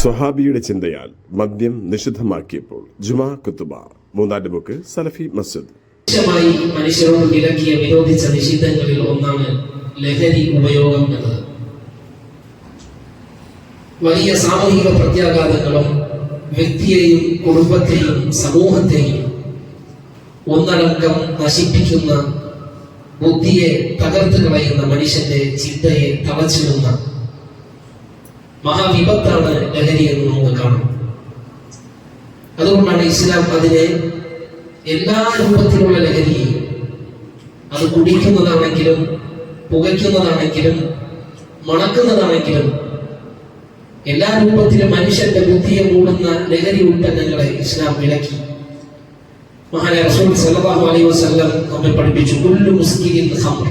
സ്വഹാബിയുടെ ചിന്തയാൽ മദ്യം നിഷിദ്ധമാക്കിയപ്പോൾ ജുമാ കുത്തുബ മൂന്നാന്റെ ബുക്ക് സലഫി മസ്ജിദ്. മനുഷ്യരോട് വിലക്കിയ വിരോധിച്ച നിഷിദ്ധങ്ങളിൽ ഒന്നാണ് ലഹരി ഉപയോഗം എന്നത്. വലിയ സാമൂഹിക പ്രത്യാഘാതങ്ങളും വ്യക്തിയെയും കുടുംബത്തെയും സമൂഹത്തെയും ഒന്നടങ്കം നശിപ്പിക്കുന്ന ബുദ്ധിയെ തകർത്ത് കളയുന്ന മനുഷ്യന്റെ ചിന്തയെ തളച്ചിടുന്ന മഹാവിപത്താണ് ലഹരി എന്ന് നമുക്ക് കാണാം. അതുകൊണ്ടാണ് ഇസ്ലാം അതിനെ എല്ലാ രൂപത്തിലുള്ള ലഹരിയും അത് കുടിക്കുന്നതാണെങ്കിലും പുകയ്ക്കുന്നതാണെങ്കിലും മണക്കുന്നതാണെങ്കിലും എല്ലാ രൂപത്തിലും മനുഷ്യന്റെ ബുദ്ധിയെ മൂടുന്ന ലഹരി ഉൽപ്പന്നങ്ങളെ ഇസ്ലാം വിലക്കി മഹാനായ റസൂൽ അലൈഹി വസല്ലം നമ്മെ പഠിപ്പിച്ചു കുല്ലു മുസ്കിരിൻ ഖമർ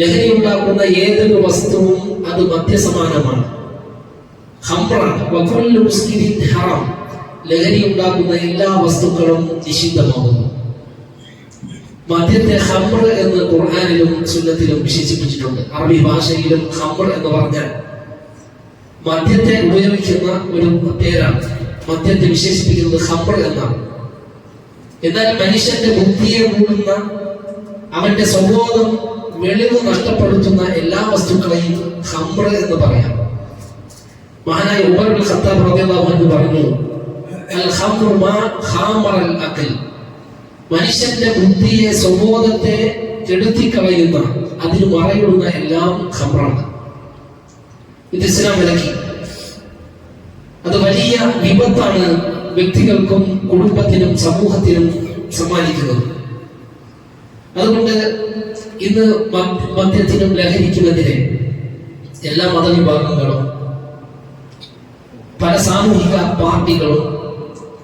ലഹരി ഉണ്ടാക്കുന്ന ഏതൊരു വസ്തുവും അത് മദ്യസമാനമാണ്. ഖംറാണ്. വകുല്ലു മുസ്കിരിൻ ഹറാം. ലഹരി ഉണ്ടാക്കുന്ന എല്ലാ വസ്തുക്കളും നിഷിദ്ധമാകുന്നു. മദ്യത്തെ ഹംർ എന്ന് ഖുർആാനിലും സുന്നത്തിലും വിശേഷിപ്പിച്ചിട്ടുണ്ട്. അറബി ഭാഷയിലും ഹംർ എന്ന് പറഞ്ഞാൽ മദ്യത്തെ ഉപയോഗിക്കുന്ന ഒരു പേരാണ്. മദ്യത്തെ വിശേഷിപ്പിക്കുന്നത് ഹംർ എന്നാണ്. എന്നാൽ മനുഷ്യന്റെ ബുദ്ധിയെ മൂടുന്ന അവന്റെ സ്വബോധം വെളിവ് നഷ്ടപ്പെടുത്തുന്ന എല്ലാ വസ്തുക്കളെയും ഹംറ എന്ന് പറയാം. മഹാനായ ഉമർ ബിൻ ഖത്താബ് പറഞ്ഞു അൽ മാ അഖൽ. മനുഷ്യന്റെ ബുദ്ധിയെ സ്വബോധത്തെ കെടുത്തിക്കളയുന്ന അതിന് മറയിടുന്ന എല്ലാം ഹംറാണ് ഇത് ഇസ്ലാം വിലക്കി. അത് വലിയ വിപത്താണ് വ്യക്തികൾക്കും കുടുംബത്തിനും സമൂഹത്തിനും സമ്മാനിക്കുന്നത്. അതുകൊണ്ട് ഇന്ന് മദ്- മദ്യത്തിനും ലഹരിക്കുമെതിരെ എല്ലാ മതവിഭാഗങ്ങളും പല സാമൂഹിക പാർട്ടികളും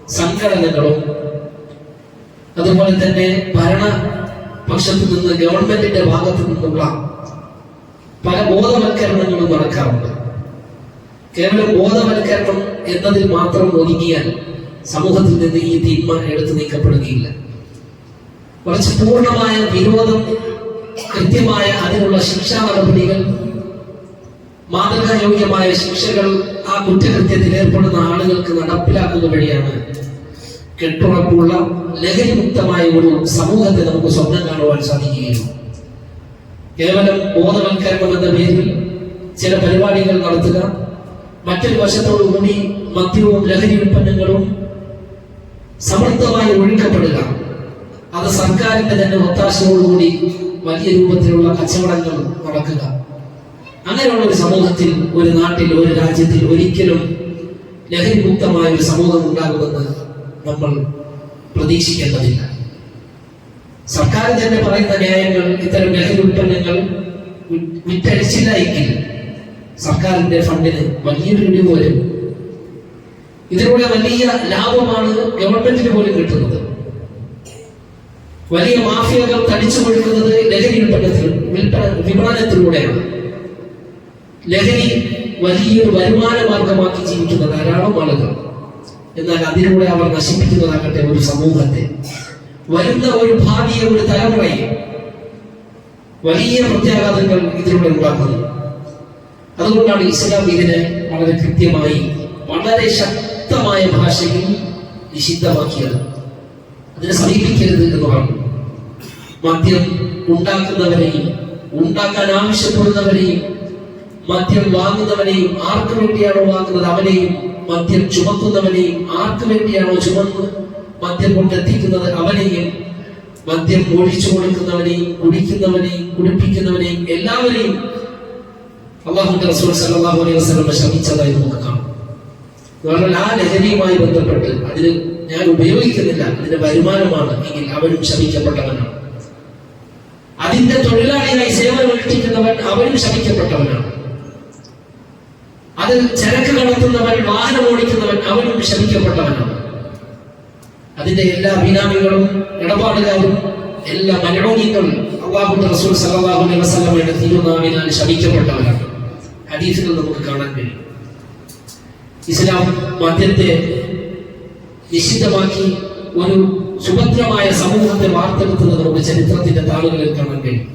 സംഘടനകളും അതുപോലെ തന്നെ ഭരണ പക്ഷത്തു നിന്ന് ഗവൺമെന്റിന്റെ ഭാഗത്തു നിന്നുള്ള പല ബോധവൽക്കരണങ്ങളും നടക്കാറുണ്ട്. കേവലം ബോധവൽക്കരണം എന്നതിൽ മാത്രം ഒതുങ്ങിയാൽ സമൂഹത്തിൽ നിന്ന് ഈ തിന്മ എടുത്തു നീക്കപ്പെടുകയില്ല. കുറച്ച് പൂർണമായ വിരോധം കൃത്യമായ അതിനുള്ള ശിക്ഷാ നടപടികൾ മാതൃകായോഗ്യമായ ശിക്ഷകൾ ആ കുറ്റകൃത്യത്തിൽ ഏർപ്പെടുന്ന ആളുകൾക്ക് നടപ്പിലാക്കുന്ന വഴിയാണ് കെട്ടുറപ്പുള്ള ലഹരിമുക്തമായ ഒരു സമൂഹത്തെ നമുക്ക് സ്വപ്നം കാണുവാൻ സാധിക്കുകയുള്ളൂ. കേവലം ബോധവൽക്കരണം എന്ന പേരിൽ ചില പരിപാടികൾ നടത്തുക മറ്റൊരു വശത്തോടുകൂടി മദ്യവും ലഹരി ഉൽപ്പന്നങ്ങളും സമർത്ഥമായി ഒഴുക്കപ്പെടുക. അത് സർക്കാരിന്റെ തന്നെ ഒത്താശയോടുകൂടി വലിയ രൂപത്തിലുള്ള കച്ചവടങ്ങൾ നടക്കുക. അങ്ങനെയുള്ള ഒരു സമൂഹത്തിൽ ഒരു നാട്ടിൽ ഒരു രാജ്യത്തിൽ ഒരിക്കലും ലഹരിമുക്തമായ ഒരു സമൂഹം ഉണ്ടാകുമെന്ന് നമ്മൾ പ്രതീക്ഷിക്കേണ്ടതില്ല. സർക്കാർ തന്നെ പറയുന്ന ന്യായങ്ങൾ ഇത്തരം ലഹരി ഉൽപ്പന്നങ്ങൾ വിറ്റഴിച്ചില്ല എങ്കിൽ സർക്കാരിന്റെ ഫണ്ടിന് വലിയൊരു ഇടി പോലെ. ഇതിലൂടെ വലിയ ലാഭമാണ് ഗവൺമെന്റിന് പോലും കിട്ടുന്നത്. വലിയ മാഫിയകൾ തടിച്ചു കൊടുക്കുന്നത് ലഹരി വിപണനത്തിലൂടെയാണ്. ലഹരി വലിയൊരു വരുമാന മാർഗമാക്കി ജീവിക്കുന്ന ധാരാളം ആളുകൾ. എന്നാൽ അതിലൂടെ അവർ നശിപ്പിക്കുന്നതാകട്ടെ ഒരു സമൂഹത്തെ. വരുന്ന ഒരു ഭാവിയെ ഒരു തലമുറയെ വലിയ പ്രത്യാഘാതങ്ങൾ ഇതിലൂടെ ഉണ്ടാക്കുന്നു. അതുകൊണ്ടാണ് ഇസ്ലാം ഇതിനെ വളരെ കൃത്യമായി വളരെ ശക്തമായ ഭാഷയിൽ നിഷിദ്ധമാക്കിയത്. അതിനെ സമീപിക്കരുത് എന്ന് പറഞ്ഞു. മദ്യം ഉണ്ടാക്കുന്നവരെയും ഉണ്ടാക്കാൻ ആവശ്യപ്പെടുന്നവരെയും മദ്യം വാങ്ങുന്നവനെയും ആർക്ക് വേണ്ടിയാണോ വാങ്ങുന്നത്? അവനെയും മദ്യം ചുമക്കുന്നവനെയും ആർക്ക് വേണ്ടിയാണോ ചുമന്ന് മദ്യം കൊണ്ടെത്തിക്കുന്നത് അവനെയും മദ്യം ഒഴിച്ചു കൊടുക്കുന്നവനെയും കുടിക്കുന്നവനെയും കുടിപ്പിക്കുന്നവനെയും എല്ലാവരെയും അള്ളാഹുന്റെ റസൂൽ സല്ലല്ലാഹു അലൈഹി വസല്ലം ശമിച്ചതായി നമുക്ക് കാണാം. കാരണം ആ ലഹരിയുമായി ബന്ധപ്പെട്ട് അതിന് ഞാൻ ഉപയോഗിക്കുന്നില്ല. അതിന്റെ വരുമാനമാണ് എങ്കിൽ അവനും ശമിക്കപ്പെട്ടവനാണ്. അതിന്റെ തൊഴിലാളിയായി സേവനമനുഷ്ഠിക്കുന്നവൻ അവനും ശമിക്കപ്പെട്ടവനാണ്. അത് ചരക്ക് കടത്തുന്നവൻ വാഹനം ഓടിക്കുന്നവൻ അവനും ശമിക്കപ്പെട്ടവനാണ്. അതിന്റെ എല്ലാ ബിനാമികളും ഇടപാടുകാരും എല്ലാ മനോനികളും അള്ളാഹുന്റെ റസൂൽ സല്ലല്ലാഹു അലൈഹി വസ്ലമയുടെ തിരുനാമിനാൽ ശമിക്കപ്പെട്ടവരാണ്. ഹദീസുകൾ നമുക്ക് കാണാൻ കഴിയും. ഇസ്ലാം മദ്യത്തെ നിശ്ചിതമാക്കി ഒരു സുഭദ്രമായ സമൂഹത്തെ വാർത്തെടുക്കുന്നത് നമുക്ക് ചരിത്രത്തിന്റെ താളുകളിൽ കാണാൻ കഴിയും.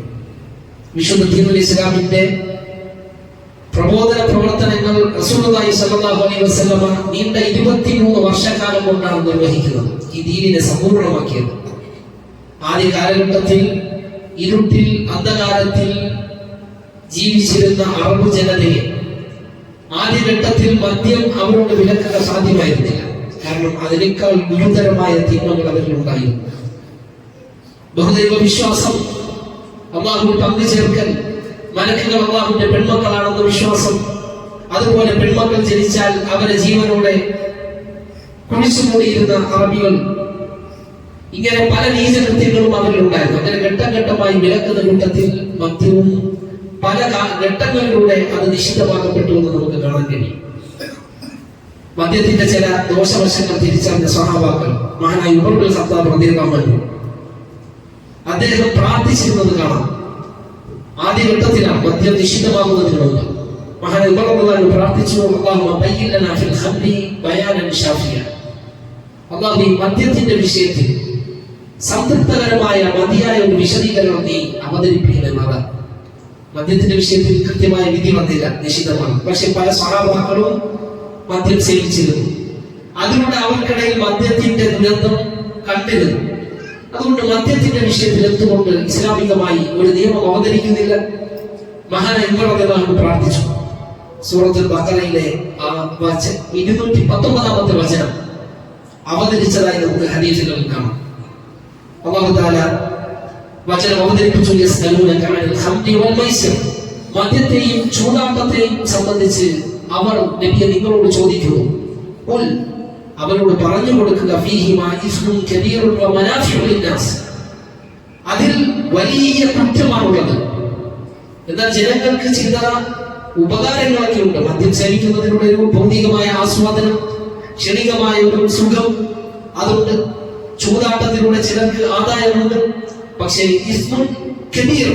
വിശുദ്ധ ഇസ്ലാമിന്റെ പ്രബോധന പ്രവർത്തനങ്ങൾ റസൂലുള്ളാഹി സ്വല്ലല്ലാഹു അലൈഹി വസല്ലമ നീണ്ട 23 വർഷക്കാലം കൊണ്ടാണ് നിർവഹിക്കുന്നത്. ഈ ദീനിനെ സമ്പൂർണമാക്കിയത്. ആദ്യ കാലഘട്ടത്തിൽ ഇരുട്ടിൽ അന്ധകാരത്തിൽ ജീവിച്ചിരുന്ന അറബ് ജനതയെ ആദ്യഘട്ടത്തിൽ മദ്യം അവരോട് വിലക്കുക സാധ്യമായിരുന്നില്ല. കാരണം അതിനേക്കാൾ ഗുരുതരമായ തിന്മകൾ അവരിലുണ്ടായിരുന്നു ബഹുദൈവ വിശ്വാസം അള്ളാഹു പങ്കു ചേർക്കൽ മലക്കുകൾ അള്ളാഹുവിന്റെ പെൺമക്കളാണെന്ന വിശ്വാസം അതുപോലെ പെൺമക്കൾ ജനിച്ചാൽ അവരെ ജീവനോടെ കുഴിച്ചുമൂടിയിരുന്ന അറബികൾ ഇങ്ങനെ പല നീചകൃത്യങ്ങളും അവരിലുണ്ടായിരുന്നു. അങ്ങനെ ഘട്ടം ഘട്ടമായി വിലക്കുന്ന കൂട്ടത്തിൽ മദ്യവും പല ഘട്ടങ്ങളിലൂടെ അത് നിഷിദ്ധമാക്കപ്പെട്ടു എന്ന് നമുക്ക് കാണാൻ കഴിയും. മദ്യത്തിന്റെ ചില ദോഷവശങ്ങൾ തിരിച്ചറിഞ്ഞ സഹാബാക്കൾ മഹാനായ ഉമർ സത്താബ് പ്രതികരണം അദ്ദേഹം പ്രാർത്ഥിച്ചിരുന്നത് കാണാം. ആദ്യ ഘട്ടത്തിലാണ് മദ്യം നിഷിദ്ധമാകുന്നതിന് മുമ്പ് മഹാൻ ഉമർ റളിയല്ലാഹു അൻഹു പ്രാർത്ഥിച്ചു അള്ളാഹു മദ്യത്തിന്റെ വിഷയത്തിൽ സംതൃപ്തകരമായ മതിയായ ഒരു വിശദീകരണം നീ അവതരിപ്പിക്കണമെന്നത് മദ്യത്തിന്റെ വിഷയത്തിൽ കൃത്യമായ വിധി വന്നില്ല നിഷിദ്ധമാണ്. പക്ഷെ പല സഹാബാക്കളും മദ്യം സേവിച്ചിരുന്നു. അതുകൊണ്ട് അവർക്കിടയിൽ മദ്യത്തിന്റെ ദുരന്തം കണ്ടിരുന്നു. അതുകൊണ്ട് മദ്യത്തിന്റെ വിഷയത്തിൽ എന്തുകൊണ്ട് ഇസ്ലാമികമായി ഒരു നിയമം അവതരിക്കുന്നില്ല? മഹാൻ ഇമ്രാൻ പ്രാർത്ഥിച്ചു. സൂറത്തുൽ ബക്കറയിലെ ആ വച്ച ഇരുന്നൂറ്റി പത്തൊമ്പതാമത്തെ വചനം അവതരിച്ചതായി നമുക്ക് ഹദീസുകളിൽ കാണാം. അള്ളാഹു താല വചനം അവതരിപ്പിച്ചു. മദ്യത്തെയും ചൂടാട്ടത്തെയും സംബന്ധിച്ച് അവർ നബിയെ നിങ്ങളോട് ചോദിക്കുന്നു. അവരോട് പറഞ്ഞു കൊടുക്കുക അതിൽ വലിയ കുറ്റമാണുള്ളത്. എന്നാൽ ജനങ്ങൾക്ക് ചില ഉപകാരങ്ങളൊക്കെ ഉണ്ട്. മദ്യം സേവിക്കുന്നതിലൂടെ ഒരു ഭൗതികമായ ആസ്വാദനം ക്ഷണികമായ ഒരു സുഖം അതുകൊണ്ട് ചൂതാട്ടത്തിലൂടെ ചിലർക്ക് ആദായമുണ്ട്. പക്ഷേ കബീർ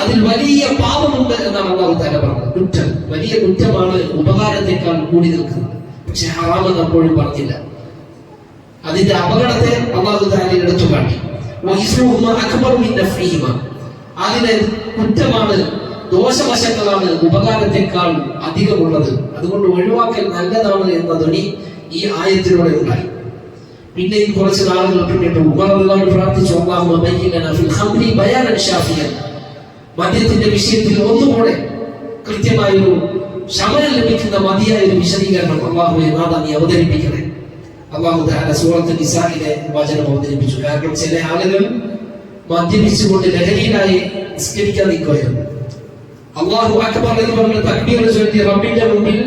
അതിൽ വലിയ പാപമുണ്ട് എന്നാണ് അള്ളാഹു താല പറഞ്ഞത്. കുറ്റം വലിയ കുറ്റമാണ് ഉപകാരത്തെക്കാൾ കൂടി നിൽക്കുന്നത്. പക്ഷെ ഹറാമ് അപ്പോഴും പറഞ്ഞില്ല. അതിന്റെ അപകടത്തെ അള്ളാഹു താല എടുത്തു കാട്ടി. അതിലെ കുറ്റമാണ് ദോഷവശങ്ങളാണ് ഉപകാരത്തെക്കാൾ അധികമുള്ളത്. അതുകൊണ്ട് ഒഴിവാക്കൽ നല്ലതാണ് എന്ന ധ്വനി ഈ ആയത്തിലൂടെ ഉണ്ടായി. പിന്നെയും കുറച്ച് നാളുകൾ പിന്നിട്ട് ഉമർ പ്രാർത്ഥിച്ചു മദ്യത്തിന്റെ വിഷയത്തിൽ ഒന്നുകൂടെ കൃത്യമായ ഒരു ശമനം ലഭിക്കുന്ന മതിയായ ഒരു വിശദീകരണം അള്ളാഹുവെ നാഥ നീ അവതരിപ്പിക്കണേ. അള്ളാഹു സൂറത്ത് നിസാഹിലെ വചനം അവതരിപ്പിച്ചു. കാരണം ചില ആളുകൾ മദ്യപിച്ചുകൊണ്ട് ലഹരിയിലായി നിസ്കരിക്കാൻ നിൽക്കുകയാണ്. അള്ളാഹു അക്ബർ എന്ന് പറഞ്ഞ തക്ബീർ ചൊല്ലി റബ്ബിന്റെ മുമ്പിൽ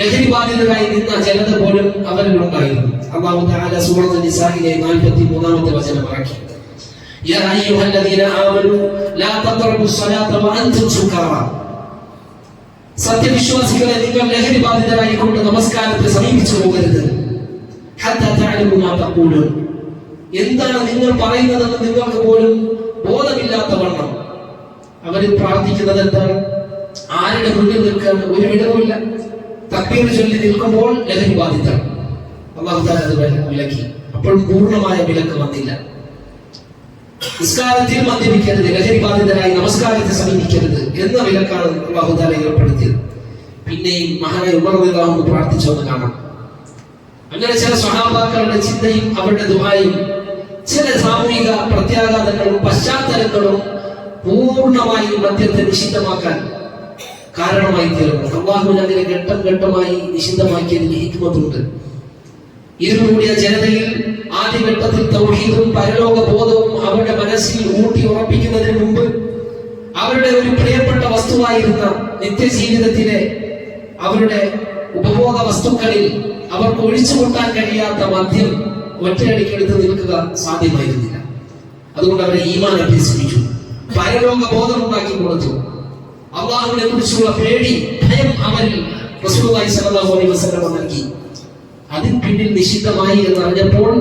ലഹരി ബാധിതരായി നിന്ന ജനത പോലും അവരിൽ ഉണ്ടായിരുന്നു. അള്ളാഹു താല സൂറത്ത് നിസാഹിലെ നാൽപ്പത്തി മൂന്നാമത്തെ വചനം ഇറക്കി يا أيها الذين آمنوا لا تقربوا الصلاة وأنتم سكارى സത്യവിശ്വാസികളെ നിങ്ങൾ ലഹരി ബാധിതരായിക്കൊണ്ട് നമസ്കാരത്തെ സമീപിച്ചു പോകരുത് ഹത്താ തഅലമു മാ തഖൂലൂൻ എന്താണ് നിങ്ങൾ പറയുന്നതെന്ന് നിങ്ങൾക്ക് പോലും ബോധമില്ലാത്ത വണ്ണം അവര് പ്രാർത്ഥിക്കുന്നത് എന്താണ് ആരുടെ മുന്നിൽ നിൽക്കാൻ ഒരു വിടവുമില്ല തക്ബീർ ചൊല്ലി നിൽക്കുമ്പോൾ ലഹരി ബാധിത വിലക്കി. അപ്പോൾ പൂർണമായ വിലക്ക് വന്നില്ല. നിസ്കാരത്തിൽ മദ്യപിക്കരുത് ലഹരി ബാധിതരായി നമസ്കാരത്തെ സമീപിക്കരുത് എന്ന വിലക്കാണ് അള്ളാഹു താല ഏർപ്പെടുത്തിയത്. പിന്നെയും മഹാനായ ഉമർന്ന് പ്രാർത്ഥിച്ചെന്ന് കാണാം. അങ്ങനെ ചില സ്വഹാബാക്കളുടെ ചിന്തയും അവരുടെ ദുഹായും ചില സാമൂഹിക പ്രത്യാഘാതങ്ങളും പശ്ചാത്തലങ്ങളും പൂർണമായി മദ്യത്തെ നിഷിദ്ധമാക്കാൻ കാരണമായി തീർന്നു അള്ളാഹുവിന് അതിനെ ഘട്ടം ഘട്ടമായി നിഷിദ്ധമാക്കിയതിന് ഹിക്മത്തുണ്ട്. ഇരുകൂടിയ ജനതയിൽ ആദ്യഘട്ടത്തിൽ തൗഹീദും പരലോക ബോധവും അവരുടെ മനസ്സിൽ ഊട്ടി ഉറപ്പിക്കുന്നതിന് മുമ്പ് അവരുടെ ഒരു പ്രിയപ്പെട്ട വസ്തുവായിരുന്ന നിത്യജീവിതത്തിലെ അവരുടെ ഉപഭോഗ വസ്തുക്കളിൽ അവർക്ക് ഒഴിച്ചുകൂട്ടാൻ കഴിയാത്ത മദ്യം ഒറ്റയടിക്ക് എടുത്ത് നിൽക്കുക സാധ്യമായിരുന്നില്ല. അതുകൊണ്ട് അവരെ ഈമാൻ അഭ്യസിപ്പിച്ചു. പരലോക ബോധം ഉണ്ടാക്കി കൊടുത്തു. അള്ളാഹുവിനെ കുറിച്ചുള്ള പേടി ഭയം അവരിൽ നൽകി. അതിന് പിന്നിൽ നിശിതമായി എന്നറിഞ്ഞപ്പോൾ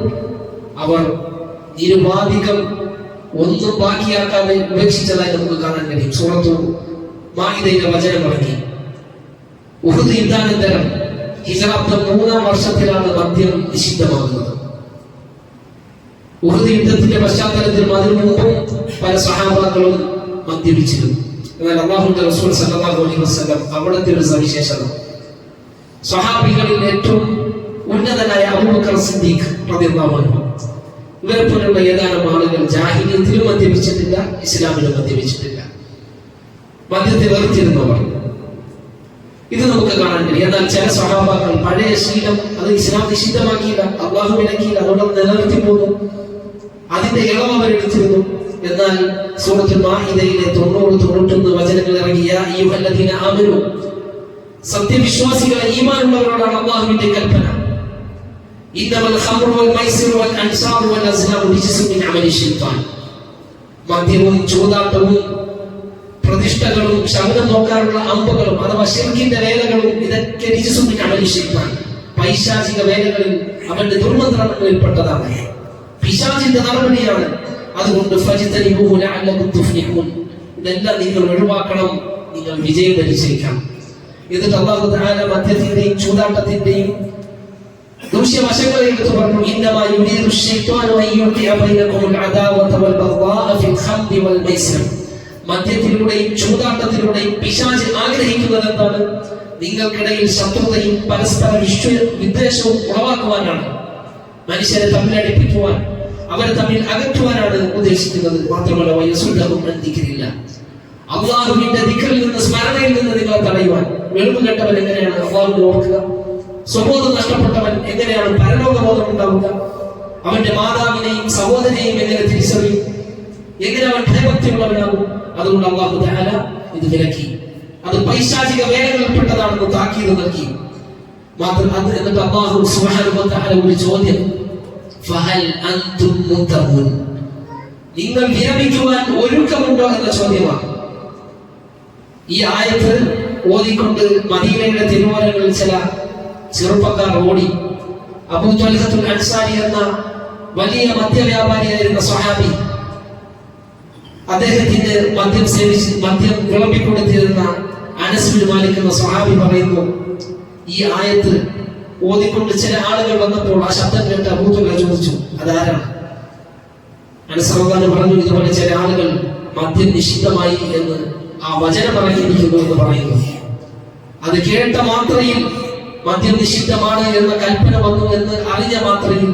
അവർ നിരുപാധികം ഒന്നും ബാക്കിയാക്കാതെ ഉപേക്ഷിച്ചതായി നമുക്ക് കാണാൻ കഴിയും. സൂറത്തു മാഹിതയുടെ വചനം ഇറങ്ങി. ഉഹുദ് യുദ്ധാനന്തരം ഹിജാബ്ദം മൂന്നാം വർഷത്തിലാണ് മദ്യം നിഷിദ്ധമാകുന്നത്. ഉഹുദ് യുദ്ധത്തിന്റെ പശ്ചാത്തലത്തിൽ അതിനു മുമ്പും പല സഹാബാക്കളും മദ്യപിച്ചിരുന്നു. എന്നാൽ അള്ളാഹുന്റെ റസൂൽ സല്ലല്ലാഹു അലൈഹി വസല്ലം അവിടുത്തെ ഒരു സവിശേഷത. സഹാബികളിൽ ഏറ്റവും ഉന്നതനായ അബൂബക്കർ സിദ്ദീഖ് അൻഹു. ഇവരെ പോലുള്ള ഏതാനും ആളുകൾ ജാഹിലിയത്തിലും മദ്യപിച്ചിട്ടില്ല ഇസ്ലാമിലും മദ്യപിച്ചിട്ടില്ല. മദ്യത്തെ വെറുത്തിരുന്നവർ. ഇത് നമുക്ക് കാണാൻ കഴിയും. എന്നാൽ ചില സ്വഭാവങ്ങൾ പഴയ ശീലം അത് ഇസ്ലാം നിഷിദ്ധമാക്കിയില്ല അള്ളാഹു വിലക്കിയില്ല അതോടെ നിലനിർത്തി പോന്നു. അതിന്റെ ഇളവ് അവരെടുത്തിരുന്നു എന്നാൽ സൂറത്തുൽ മാഹിദയിലെ തൊണ്ണൂറ് തൊണ്ണൂറ്റൊന്ന് വചനങ്ങൾ ഇറങ്ങിയ ഈ വല്ലതിനെ അവരും സത്യവിശ്വാസികളെ ഈമാനുള്ളവരോടാണ് അള്ളാഹുവിന്റെ കൽപ്പന. إنما الخمر والميسر والأنصار والأزلام رجس من عمل الشيطان മദ്യവും ചൂതാട്ടവും പ്രതിഷ്ഠകളും ശകുനം നോക്കാനുള്ള അമ്പുകളും അഥവാ ഷിർക്കിന്റെ വേലകളും ഇതൊക്കെ രിജസുമിൻ അമലിഷിക്കാൻ പൈശാചിക വേലകളിൽ അവന്റെ ദുർമന്ത്രങ്ങളിൽപ്പെട്ടതാണ് പിശാചിന്റെ നടപടിയാണ് അതുകൊണ്ട് ഫജിതനിബൂഹു ലഅല്ലകും തുഫ്ലിഹൂൻ ഇതെല്ലാം നിങ്ങൾ ഒഴിവാക്കണം നിങ്ങൾ വിജയം വരിച്ചിരിക്കണം എന്നിട്ട് അള്ളാഹു തആല മദ്യത്തിന്റെയും ചൂതാട്ടത്തിന്റെയും ദൂഷ്യവശങ്ങളെ എടുത്തു പറഞ്ഞു ഇന്നമാ യുരീദു ശൈത്വാനു യുഖിഅ ബൈനകുമുൽ അദാവത വൽ ബഗ്ദാഅ ഫിൽ ഖംദി വൽ മൈസർ. മദ്യത്തിലൂടെയും ചൂതാട്ടത്തിലൂടെയും പിശാച് ആഗ്രഹിക്കുന്നത് എന്താണ് നിങ്ങൾക്കിടയിൽ ശത്രുതയും പരസ്പര വിശ്വ വിദ്വേഷവും ഉളവാക്കുവാനാണ്. മനുഷ്യരെ തമ്മിൽ അടിപ്പിക്കുവാൻ അവരെ തമ്മിൽ അകറ്റുവാനാണ് ഉദ്ദേശിക്കുന്നത്. മാത്രമല്ല വയസ്സുള്ളതും ബന്ധിക്കുന്നില്ല അള്ളാഹുവിന്റെ ദിക്കറിൽ നിന്ന് സ്മരണയിൽ നിന്ന് നിങ്ങളെ തടയുവാൻ. വെളുപ്പ് കെട്ടവൻ എങ്ങനെയാണ് അള്ളാഹുവിനെ ഓർക്കുക? സ്വബോധം നഷ്ടപ്പെട്ടവൻ എങ്ങനെയാണ് പരലോകബോധം ഉണ്ടാവുക? അവന്റെ മാതാവിനെയും സഹോദരിയെയും എങ്ങനെ തിരിച്ചറിയും? എങ്ങനെ അവൻ ഭയഭക്തിയുള്ളവനാകും? അതുകൊണ്ട് അള്ളാഹു തആല ഇത് വിലക്കി. അത് പൈശാചിക വേലകളിൽപ്പെട്ടതാണെന്ന് താക്കീത് നൽകി. മാത്രം അത് എന്നിട്ട് അള്ളാഹു തആല ഒരു ചോദ്യം. ഫഹൽ അൻതും മുത്തഹുൻ നിങ്ങൾ വിരമിക്കുവാൻ ഒരുക്കമുണ്ടോ എന്ന ചോദ്യമാണ്. ഈ ആയത്ത് ഓതിക്കൊണ്ട് മദീനയുടെ തിരുവോരങ്ങളിൽ ചില ചെറുപ്പക്കാർ ഓടി അബൂ ത്വൽഹത്തുൽ അൻസാരി എന്ന വലിയ മദ്യവ്യാപാരിയായിരുന്ന സ്വഹാബി അദ്ദേഹത്തിന്റെ മദ്യം സേവിച്ച് മദ്യം വിളമ്പിക്കൊടുത്തിരുന്ന അനസ്ബിൻ മാലിക് സ്വഹാബി പറയുന്നു ഈ ആയത്ത് ഓതിക്കൊണ്ട് ചില ആളുകൾ വന്നപ്പോൾ ആ ശബ്ദം കേട്ട് അബൂത്തുള്ള ചോദിച്ചു അതാരാണ്? അനുസർവാന് പറഞ്ഞു ഇതുപോലെ ചില ആളുകൾ മദ്യം നിഷിദ്ധമായി എന്ന് ആ വചനം ഇറങ്ങിയിരിക്കുന്നു എന്ന് പറയുന്നു. അത് കേട്ട മാത്രയിൽ മദ്യം നിഷിദ്ധമാണ് എന്ന കൽപ്പന വന്നു എന്ന് അറിഞ്ഞ മാത്രയിൽ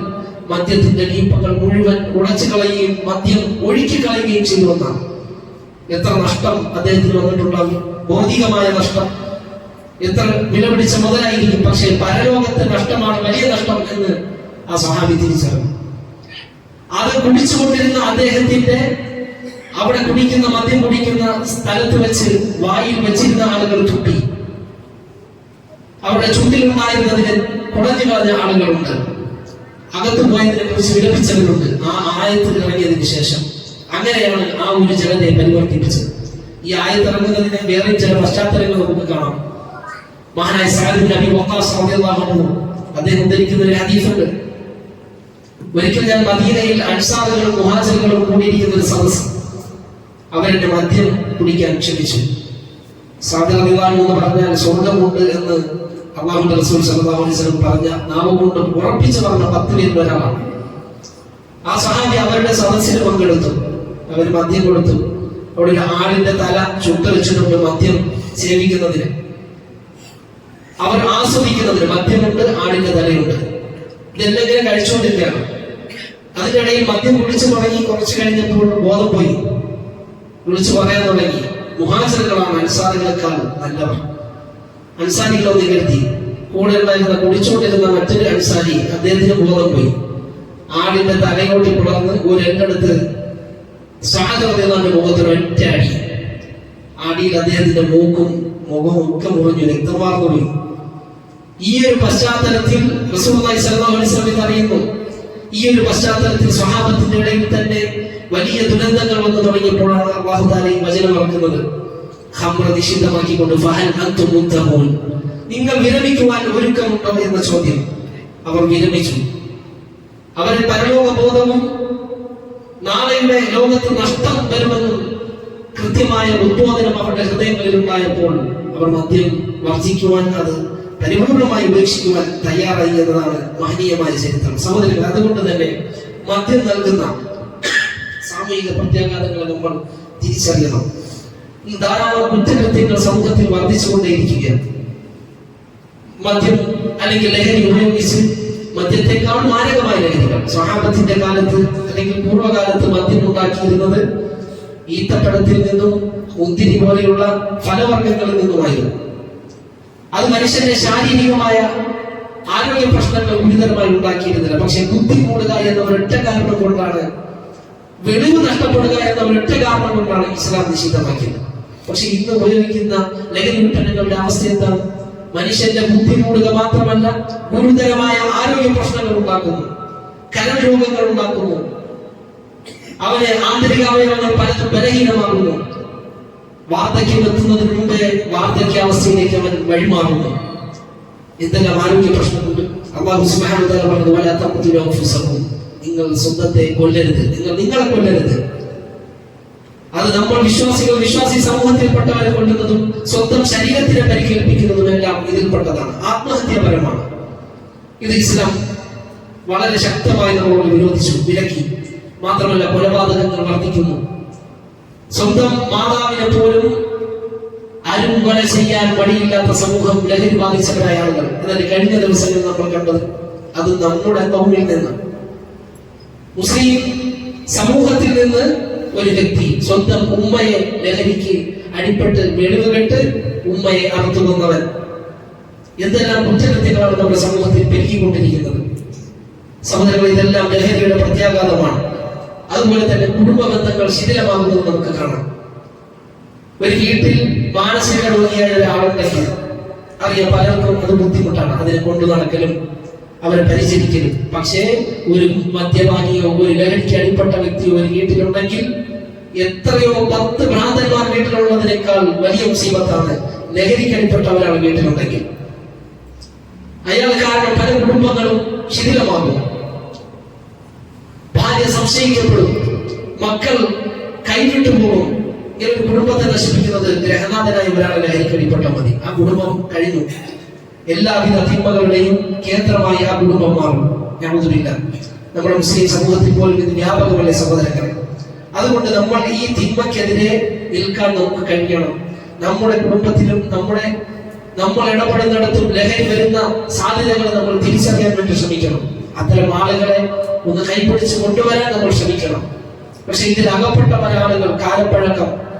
മദ്യത്തിന്റെ ഡീപ്പകൾ മുഴുവൻ ഉടച്ചു കളയുകയും മദ്യം ഒഴുക്കി കളയുകയും ചെയ്തു എത്ര നഷ്ടം അദ്ദേഹത്തിന് വന്നിട്ടുണ്ടാകും ഭൗതികമായ നഷ്ടം. എത്ര വിലപിടിച്ച മുതലായിരിക്കും. പക്ഷേ പരലോകത്തെ നഷ്ടമാണ് വലിയ നഷ്ടം എന്ന് ആ സഹാബി തിരിച്ചറിഞ്ഞു. അത് കുടിച്ചുകൊണ്ടിരുന്ന അദ്ദേഹത്തിന്റെ അവിടെ കുടിക്കുന്ന മദ്യം കുടിക്കുന്ന സ്ഥലത്ത് വെച്ച് വായിൽ വെച്ചിരുന്ന ആളുകൾ തുപ്പി. അവിടെ ചുണ്ടിലുണ്ടായിരുന്നതിന് കുടഞ്ഞു കളഞ്ഞ ആളുകളുണ്ട്. അകത്ത് പോയതിനെ കുറിച്ച് വിലപിച്ചവരുണ്ട്. ആ ആയത്തിൽ ഇറങ്ങിയതിന് ശേഷം അങ്ങനെയാണ് ആ ഒരു ജനതയെ പരിവർത്തിപ്പിച്ചത്. ഈ ആയത്ത് ഇറങ്ങുന്നതിന് വേറെ ചില പശ്ചാത്തലങ്ങൾ നമുക്ക് കാണാം. മഹാനായ സാഹിബ് നബി വക്കാസ് റളിയല്ലാഹു അദ്ദേഹം ധരിക്കുന്ന ഒരു ഹദീസുണ്ട്. ഒരിക്കൽ ഞാൻ മദീനയിൽ അൻസാറുകളും മുഹാജറുകളും കൂടിയിരിക്കുന്ന ഒരു സദസ് അവരുടെ മദ്യം കുടിക്കാൻ ക്ഷണിച്ചു. സാധാരണ എന്ന് പറഞ്ഞാൽ സ്വർഗമുണ്ട് എന്ന് അള്ളാഹുന്റെ റസൂൽ വസല്ലം പറഞ്ഞ നാമം കൊണ്ട് ഉറപ്പിച്ചു പറഞ്ഞ പത്ത് പേരിൽ ഒരാളാണ് ആ സഹാബി അവരുടെ സദസ്സിൽ പങ്കെടുത്തു. അവർ മദ്യം കൊടുത്തു. അവിടെ ഒരു ആടിന്റെ തല ചുട്ട വെച്ചിട്ടുണ്ട് മദ്യം സേവിക്കുന്നതിന്. അവർ ആസ്വദിക്കുന്നതിന് മദ്യമുണ്ട് ആടിന്റെ തലയുണ്ട്. ഇതെല്ലാം കഴിച്ചുകൊണ്ടിരിക്കുകയാണ്. അതിനിടയിൽ മദ്യം കുളിച്ചു തുടങ്ങി കുറച്ചു കഴിഞ്ഞപ്പോൾ ബോധം പോയി. വിളിച്ചു പറയാൻ തുടങ്ങി. മുഹാചറുകളാണ് അൻസാറികളെക്കാൾ നല്ലവർ. അൻസാരികൾ ഒന്ന് നിർത്തി കൂടെ ഉണ്ടായിരുന്ന കുടിച്ചുകൊണ്ടിരുന്ന മറ്റൊരു അൻസാരി അദ്ദേഹത്തിന് ബോധം പോയി. ആടിന്റെ തലയോട്ടി പിളർന്ന് ഒരു എണ്ണെടുത്ത് സഹകരണത്തിന്റെ മുഖത്തിന് ഒറ്റ അടി ആടിയിൽ അദ്ദേഹത്തിന്റെ മൂക്കും മുഖവും ഒക്കെ മുറിഞ്ഞു രക്തമാർന്നു ഈ ഒരു പശ്ചാത്തലത്തിൽ റസൂലുള്ളാഹി സലഹ് വസല്ലം അറിയുന്നു ഈ ഒരു പശ്ചാത്തലത്തിൽ സ്വഹാബത്തിന്റെ ഇടയിൽ തന്നെ വലിയ ദുരന്തങ്ങൾ വന്നു തുടങ്ങിയപ്പോഴാണ് അള്ളാഹു താല ഈ വചനം ഇറക്കുന്നത് നിഷിദ്ധമാക്കിക്കൊണ്ട് ഫഹൽ അന്തു നിങ്ങൾ വിരമിക്കുവാൻ ഒരുക്കമുണ്ടോ എന്ന ചോദ്യം. അവർ വിരമിച്ചു. അവരെ പരലോക ബോധവും നാളെയുടെ ലോകത്ത് നഷ്ടം വരുമെന്നും കൃത്യമായ ഉദ്ബോധനം അവരുടെ ഹൃദയങ്ങളിൽ ഉണ്ടായപ്പോൾ അവർ മദ്യം വർജിക്കുവാൻ അത് പരിപൂർണമായി ഉപേക്ഷിക്കുവാൻ തയ്യാറായി എന്നതാണ് മഹനീയമായ ചരിത്രം. സഹോദരങ്ങൾ അതുകൊണ്ട് തന്നെ മദ്യം നൽകുന്ന സാമൂഹിക പ്രത്യാഘാതങ്ങളെ നമ്മൾ തിരിച്ചറിയണം. ഈ ധാരാളം കുറ്റകൃത്യങ്ങൾ സമൂഹത്തിൽ വർദ്ധിച്ചുകൊണ്ടേയിരിക്കുകയാണ്. മദ്യം അല്ലെങ്കിൽ ലഹരി ഉപയോഗിച്ച് മദ്യത്തെക്കാൾ മാരകമായ ലഹരികൾ. സ്വഹാബത്തിന്റെ കാലത്ത് അല്ലെങ്കിൽ പൂർവകാലത്ത് മദ്യം ഉണ്ടാക്കിയിരുന്നത് ഈത്തപ്പഴത്തിൽ നിന്നും മുന്തിരി പോലെയുള്ള ഫലവർഗങ്ങളിൽ നിന്നുമായിരുന്നു. അത് മനുഷ്യന്റെ ശാരീരികമായ ആരോഗ്യ പ്രശ്നങ്ങൾ ഗുരുതരമായി ഉണ്ടാക്കിയിരുന്നില്ല. പക്ഷെ ബുദ്ധി കൂടുക എന്ന ഒരൊറ്റ കാരണം കൊണ്ടാണ് വെളിവ് നഷ്ടപ്പെടുക എന്ന ഒരൊറ്റ കാരണം കൊണ്ടാണ് ഇസ്ലാം നിഷിദ്ധമാക്കിയത്. പക്ഷെ ഇന്ന് ഉപയോഗിക്കുന്ന ലഹരി ഉൽപ്പന്നങ്ങളുടെ അവസ്ഥ എന്താണ്? മനുഷ്യന്റെ ബുദ്ധി കൂടുക മാത്രമല്ല ഗുരുതരമായ ആരോഗ്യ പ്രശ്നങ്ങൾ ഉണ്ടാക്കുന്നു. കരൾ രോഗങ്ങൾ ഉണ്ടാക്കുന്നു. അവരെ ആന്തരിക അവയവങ്ങൾ പലതും ബലഹീനമാകുന്നു വാർദ്ധക്യം എത്തുന്നതിന് മുമ്പേ വാർദ്ധക്യാവസ്ഥയിലേക്ക് അവൻ വഴിമാറുന്നു. എന്തെല്ലാം ആരോഗ്യ പ്രശ്നമുണ്ട്? അള്ളാഹു സുബ്ഹാനഹു വ തആല നിങ്ങൾ സ്വന്തത്തെ കൊല്ലരുത്. നിങ്ങൾ നിങ്ങളെ കൊല്ലരുത്. അത് നമ്മൾ വിശ്വാസികൾ വിശ്വാസി സമൂഹത്തിൽപ്പെട്ടവരെ കൊല്ലുന്നതും സ്വന്തം ശരീരത്തിനെ പരിക്കേൽപ്പിക്കുന്നതും എല്ലാം ഇതിൽപ്പെട്ടതാണ്. ആത്മഹത്യാപരമാണ്. ഇത് ഇസ്ലാം വളരെ ശക്തമായി നമ്മളോട് വിരോധിച്ചു വിലക്കി. മാത്രമല്ല കൊലപാതകങ്ങൾ വർദ്ധിക്കുന്നു. സ്വന്തം മാതാവിനെ പോലും ആരും കൊല ചെയ്യാൻ വഴിയില്ലാത്ത സമൂഹം ലഹരി ബാധിച്ചവരായ ആളുകൾ. എന്നാൽ കഴിഞ്ഞ ദിവസങ്ങളിൽ നമ്മൾ കണ്ടത് അത് നമ്മുടെ കൗമിൽ നിന്ന് മുസ്ലിം സമൂഹത്തിൽ നിന്ന് ഒരു വ്യക്തി സ്വന്തം ഉമ്മയെ ലഹരിക്ക് അടിപ്പെട്ട് വെളിവുകെട്ട് ഉമ്മയെ അറുത്തു കൊന്നവൻ. എന്തെല്ലാം കുറ്റകൃത്യങ്ങളാണ് നമ്മുടെ സമൂഹത്തിൽ പെരുകിക്കൊണ്ടിരിക്കുന്നത്? സഹോദരങ്ങൾ ഇതെല്ലാം ലഹരിയുടെ പ്രത്യാഘാതമാണ്. അതുപോലെ തന്നെ കുടുംബ ബന്ധങ്ങൾ ശിഥിലമാകുന്നത് നമുക്ക് കാണാം. ഒരു വീട്ടിൽ മാനസിക രോഗിയായ ഒരാളുണ്ടെങ്കിൽ അറിയാം പലർക്കും അത് ബുദ്ധിമുട്ടാണ്. അതിനെ കൊണ്ടു നടക്കലും അവരെ പരിചരിക്കരുത്. പക്ഷേ ഒരു മദ്യപാനിയോ ഒരു ലഹരിക്ക് അടിപ്പെട്ട വ്യക്തിയോ ഒരു വീട്ടിലുണ്ടെങ്കിൽ എത്രയോ പത്ത് ഭ്രാന്തന്മാർ വീട്ടിലുള്ളതിനേക്കാൾ വലിയ മുസീബത്താണ് ലഹരിക്ക് അടിപ്പെട്ട ഒരാൾ വീട്ടിലുണ്ടെങ്കിൽ. അയാൾ കാരണം പല കുടുംബങ്ങളും ശിഥിലമാകും. ഭാര്യ സംശയിക്കപ്പെടും. മക്കൾ കൈവിട്ടു പോകും. ഇങ്ങനെ കുടുംബത്തെ നശിപ്പിക്കുന്നത് ഗ്രഹനാഥനായി ഒരാളെ ലഹരിക്കടിപ്പെട്ട മതി. ആ കുടുംബം കഴിഞ്ഞു. എല്ലാവിധ തിന്മകളുടെയും കേന്ദ്രമായി ആ കുടുംബം മാറും ഞാനില്ല നമ്മുടെ മുസ്ലിം സമൂഹത്തിൽ പോലും ഇത് വ്യാപകമല്ലേ സഹോദരങ്ങളെ? അതുകൊണ്ട് നമ്മൾ ഈ തിന്മയ്ക്കെതിരെ നിൽക്കാൻ നമുക്ക് കഴിയണം. നമ്മുടെ കുടുംബത്തിലും നമ്മുടെ നമ്മൾ ഇടപെടുന്നിടത്തും ലഹരി വരുന്ന സാധ്യതകൾ നമ്മൾ തിരിച്ചറിയാൻ വേണ്ടി ശ്രമിക്കണം. അത്തരം ആളുകളെ ഒന്ന് കൈപിടിച്ച് കൊണ്ടുവരാൻ നമ്മൾ ശ്രമിക്കണം. പക്ഷെ ഇതിൽ അകപ്പെട്ട പല ആളുകൾ കാലപ്പഴക്കം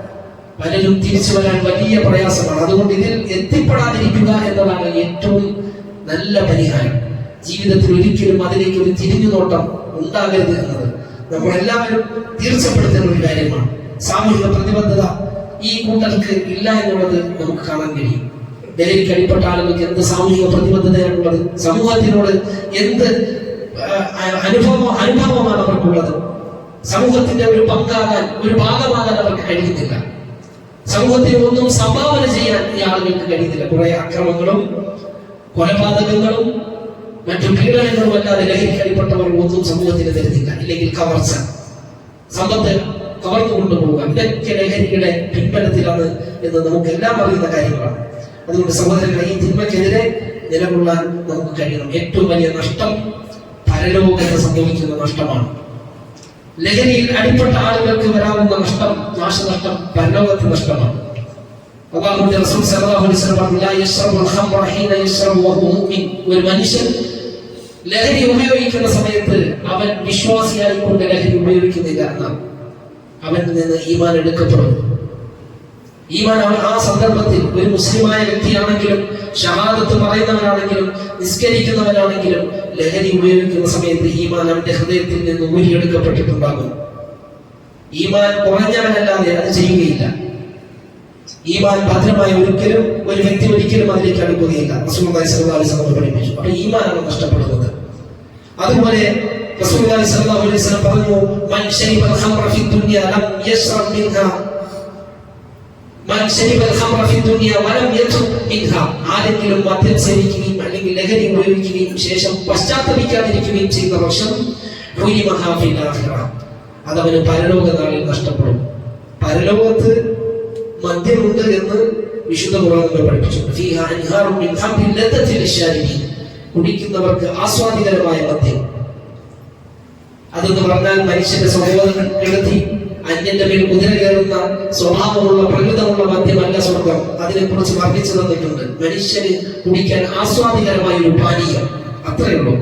പലരും തിരിച്ചു വരാൻ വലിയ പ്രയാസമാണ്. അതുകൊണ്ട് ഇതിൽ എത്തിപ്പെടാതിരിക്കുക എന്നതാണ് ഏറ്റവും നല്ല പരിഹാരം. ജീവിതത്തിൽ ഒരിക്കലും അതിലേക്ക് ഒരു തിരിഞ്ഞു നോട്ടം ഉണ്ടാകരുത് എന്നത്. നമ്മൾ എല്ലാവരും തീർച്ചപ്പെടുത്തേണ്ട ഒരു കാര്യമാണ്. സാമൂഹിക പ്രതിബദ്ധത ഈ കൂട്ടർക്ക് ഇല്ല എന്നുള്ളത് നമുക്ക് കാണാൻ കഴിയും. അടിപ്പെട്ട ആളുകൾക്ക് എന്ത് സാമൂഹിക പ്രതിബദ്ധതയാണുള്ളത്? സമൂഹത്തിനോട് എന്ത് അനുഭവം അനുഭവമാണ് അവർക്കുള്ളത്? സമൂഹത്തിന്റെ ഒരു പങ്കാകാൻ ഒരു ഭാഗമാകാൻ അവർക്ക് കഴിയുന്നില്ല. സമൂഹത്തിന് ഒന്നും സംഭാവന ചെയ്യാൻ ഈ ആളുകൾക്ക് കഴിയുന്നില്ല. കുറെ അക്രമങ്ങളും കൊലപാതകങ്ങളും മറ്റു പീഡനങ്ങളും അല്ലാതെ ലഹരി അടിപ്പെട്ടവർ ഒന്നും സമൂഹത്തിന് തരുന്നില്ല. ഇല്ലെങ്കിൽ കവർച്ച സമ്പത്ത് കവർന്നു കൊണ്ടുപോവുക ഇതൊക്കെ ലഹരിയുടെ പിൻബലത്തിലാണ് എന്ന് നമുക്ക് എല്ലാം അറിയുന്ന കാര്യങ്ങളാണ്. അതുകൊണ്ട് സഹോദരങ്ങളെ ഈ തിന്മയ്ക്കെതിരെ നിലകൊള്ളാൻ നമുക്ക് കഴിയണം. ഏറ്റവും വലിയ നഷ്ടം പരലോകത്ത് സംഭവിക്കുന്ന നഷ്ടമാണ്. ലഹരിയിൽ അടിപ്പെട്ട ആളുകൾക്ക് വരാവുന്ന നഷ്ടം നാശനഷ്ടം പരലോകത്തെ നഷ്ടമാണ്. ഒരു മനുഷ്യൻ ലഹരി ഉപയോഗിക്കുന്ന സമയത്ത് അവൻ വിശ്വാസിയായിക്കൊണ്ട് ലഹരി ഉപയോഗിക്കുന്നില്ല എന്നാണ്. അവനിൽ നിന്ന് ഈമാൻ എടുക്കപ്പെടും ഈമാൻ അവൻ ആ സന്ദർഭത്തിൽ ഒരു മുസ്ലിമായ വ്യക്തിയാണെങ്കിലും ഷഹാദത്ത് പറയുന്നവനാണെങ്കിലും നിസ്കരിക്കുന്നവനാണെങ്കിലും ലഹരി ഉപയോഗിക്കുന്ന സമയത്ത് ഈമാൻ അവന്റെ ഹൃദയത്തിൽ നിന്ന് ഊരിയെടുക്കപ്പെട്ടിട്ടുണ്ടാകും. ഈമാൻ കുറഞ്ഞവനല്ലാതെ അത് ചെയ്യുകയില്ല. ഈമാൻ ഭദ്രമായി ഒരിക്കലും ഒരു വ്യക്തി ഒരിക്കലും അതിലേക്ക് അടുക്കുകയില്ല. പഠിപ്പിച്ചു. അപ്പൊ ഈമാനാണ് നഷ്ടപ്പെടുന്നത്. അതുപോലെ അലൈഹി വസല്ലം പറഞ്ഞു മൻ ആരെങ്കിലും മദ്യം സേവിക്കുകയും അല്ലെങ്കിൽ ലഹരി ഉപയോഗിക്കുകയും ശേഷം പശ്ചാത്തപിക്കാതിരിക്കുകയും ചെയ്യുന്ന വർഷം അതവന് പരലോക നാളിൽ നഷ്ടപ്പെടും. പരലോകത്ത് മദ്യമുണ്ട് എന്ന് വിശുദ്ധ ഖുർആൻ പഠിപ്പിച്ചു കുടിക്കുന്നവർക്ക് ആസ്വാദികരമായ മദ്യം. അതെന്ന് പറഞ്ഞാൽ മനുഷ്യന്റെ സ്വഭാവം കെടുത്തി അന്യന്റെ മേൽ കുതിര കയറുന്ന സ്വഭാവമുള്ള പ്രകൃതമുള്ള മദ്യമല്ല സ്വർഗം. അതിനെ കുറിച്ച് വർണിച്ചു തന്നിട്ടുണ്ട്. മനുഷ്യന് കുടിക്കാൻ ആസ്വാദികരമായ ഒരു പാനീയം. അത്രയേ ഉള്ളൂ.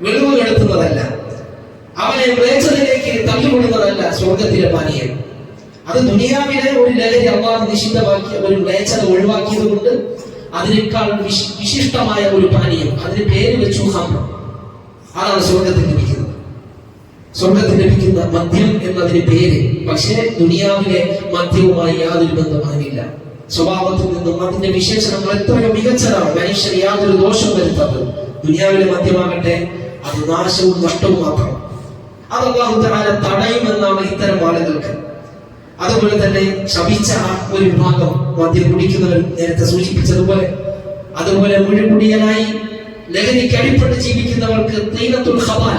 വെളിവ് കെടുത്തുന്നതല്ല. അവനെ മ്ലേച്ഛതയിലേക്ക് തള്ളിവിടുന്നതല്ല സ്വർഗത്തിലെ പാനീയം. അത് ദുനിയാവിലെ ഒരു ലഹരി അള്ളാഹ് നിഷിദ്ധമാക്കിയ ഒരു മ്ലേച്ഛത ഒഴിവാക്കിയത് കൊണ്ട് അതിനേക്കാൾ വിശിഷ്ടമായ ഒരു പാനീയം. അതിന് പേര് വെച്ചു ഹംറ അതാണ് സ്വർഗത്തിൽ ലഭിക്കുന്നത് സ്വർഗത്തിൽ ലഭിക്കുന്ന മദ്യം എന്നതിന് പേര്. പക്ഷേ ദുനിയാവിലെ മദ്യവുമായി യാതൊരു ബന്ധമാകില്ല സ്വഭാവത്തിൽ നിന്നും അതിന്റെ വിശേഷണങ്ങൾ എത്രയോ മികച്ചതാണ്. മനുഷ്യൻ യാതൊരു ദോഷവും വരുത്താത്തത്. ദുനിയാവിലെ മദ്യമാകട്ടെ അത് നാശവും നഷ്ടവും മാത്രം. അത് അള്ളാഹു തടയുമെന്നാണ് ഇത്തരം ആളുകൾക്ക് അതുപോലെ തന്നെ ശപിച്ച ഒരു വിഭാഗം മദ്യം കുടിക്കുന്നവർ നേരത്തെ സൂചിപ്പിച്ചതുപോലെ അതുപോലെ മുഴുകുടിയനായി ലഹരിക്ക് അടിപ്പെട്ട് ജീവിക്കുന്നവർക്ക് തീനത്തുൽ ഹവാൽ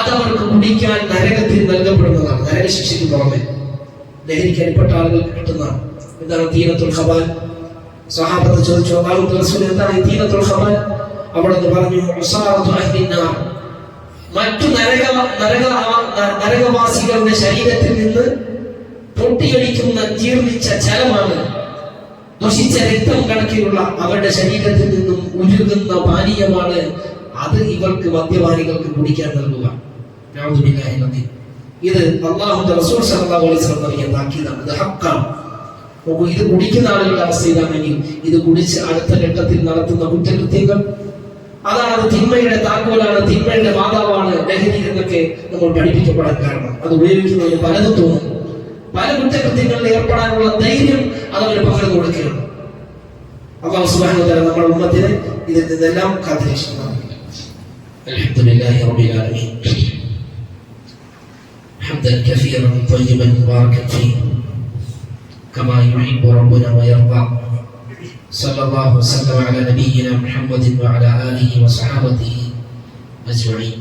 അതവർക്ക് കുടിക്കാൻ നരകത്തിൽ നൽകപ്പെടുന്നതാണ്. നരകശിക്ഷയ്ക്ക് പുറമെ ലഹരിക്ക് അടിപ്പെട്ട ആളുകൾക്ക് കിട്ടുന്നതാണ്. എന്താണ് തീരത്തുൽ ഖബാൽ. സഹാബത്ത് ചോദിച്ചു അള്ളാഹു എന്താണ് ഈ തീരത്തുൽ ഹവാൽ അവിടെ പറഞ്ഞു മറ്റു നരക നരക നരകവാസികളുടെ ശരീരത്തിൽ നിന്ന് പൊട്ടിയടിക്കുന്ന ജീർണിച്ച ജലമാണ് ദുഷിച്ച രക്തം കണക്കിലുള്ള അവരുടെ ശരീരത്തിൽ നിന്നും ഉരുകുന്ന പാനീയമാണ് അത് ഇവർക്ക് മദ്യപാനികൾക്ക് കുടിക്കാൻ നൽകുക. ഇത് അള്ളാഹുന്റെ റസൂൽ സല്ലല്ലാഹു അലൈഹി വസല്ലം നൽകിയ താക്കീതാണ്. ഇത് ഹക്കാണ്. നോക്കൂ ഇത് കുടിക്കുന്ന ആളുകളുടെ അവസ്ഥ ഇതാണെങ്കിൽ ഇത് കുടിച്ച് അടുത്ത ഘട്ടത്തിൽ നടത്തുന്ന കുറ്റകൃത്യങ്ങൾ. അതാണ് തിന്മയുടെ താക്കോലാണ് തിന്മയുടെ മാതാവാണ് ലഹരി എന്നൊക്കെ നമ്മൾ പഠിപ്പിക്കപ്പെടാൻ കാരണം. അത് ഉപയോഗിക്കുന്നതിന് പലതും തോന്നും. പല കുറ്റകൃത്യങ്ങളിൽ ഏർപ്പെടാനുള്ള ധൈര്യം അത് അവർ പകർന്നു കൊടുക്കുകയാണ്. അള്ളാഹു സുബ്ഹാനഹു വതആല നമ്മുടെ ഉമ്മത്തിനെ ഇതിൽ നിന്നെല്ലാം കാത്തിരക്ഷിക്കുന്നതാണ് അലഹദില്ലാഹി റബ്ബിൽ ആലമീൻ. حمدا كثيرا طيبا مباركا فيه كما يحب ربنا ويرضى صلى الله وسلم على نبينا محمد وعلى آله وصحابته أجمعين